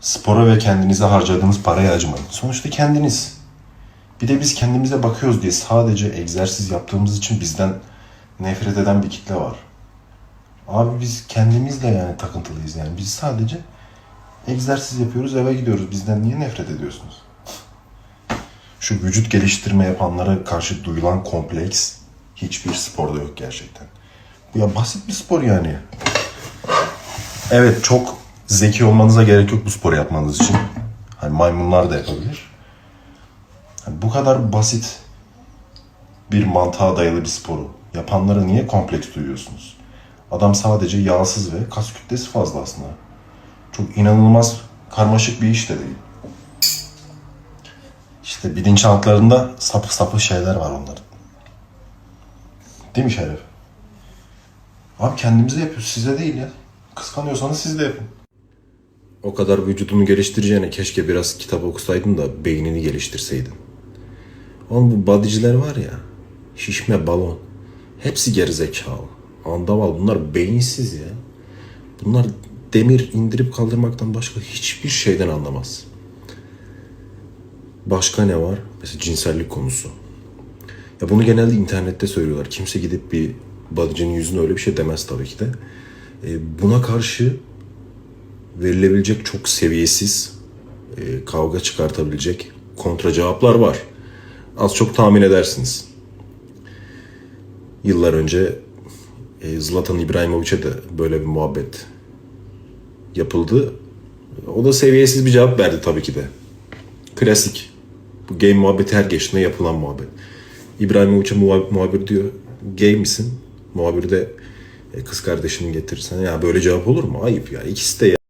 Spora ve kendinize harcadığınız paraya acımayın. Sonuçta kendiniz. Bir de biz kendimize bakıyoruz diye sadece egzersiz yaptığımız için bizden nefret eden bir kitle var. Abi biz kendimizle yani takıntılıyız yani. Biz sadece egzersiz yapıyoruz eve gidiyoruz. Bizden niye nefret ediyorsunuz? Şu vücut geliştirme yapanlara karşı duyulan kompleks hiçbir sporda yok gerçekten. Bu ya basit bir spor yani. Evet çok zeki olmanıza gerek yok bu sporu yapmanız için. Hani maymunlar da yapabilir. Hani bu kadar basit bir mantığa dayalı bir sporu yapanlara niye kompleks duyuyorsunuz? Adam sadece yağsız ve kas kütlesi fazla aslında. Çok inanılmaz karmaşık bir iş de değil. İşte bilinçaltlarında sapı sapı şeyler var onların. Değil mi Şeref? Abi kendimize yapıyoruz size değil ya. Kıskanıyorsanız siz de yapın. O kadar vücudunu geliştireceğine keşke biraz kitap okusaydın da beynini geliştirseydin. Oğlum bu bodyciler var ya, şişme balon. Hepsi gerizekalı. Andaval bunlar beyinsiz ya. Bunlar demir indirip kaldırmaktan başka hiçbir şeyden anlamaz. Başka ne var? Mesela cinsellik konusu. Ya bunu genelde internette söylüyorlar. Kimse gidip bir bodycinin yüzüne öyle bir şey demez tabii ki de. E, buna karşı verilebilecek çok seviyesiz e, kavga çıkartabilecek kontra cevaplar var. Az çok tahmin edersiniz. Yıllar önce e, Zlatan İbrahimovic'e de böyle bir muhabbet yapıldı. O da seviyesiz bir cevap verdi tabii ki de. Klasik. Bu game muhabbeti her geçtiğinde yapılan muhabbet. İbrahimovic'e muha- muhabir diyor, gay misin? Muhabir de "E, kız kardeşini getirirsen ya böyle cevap olur mu? Ayıp ya. İkisi de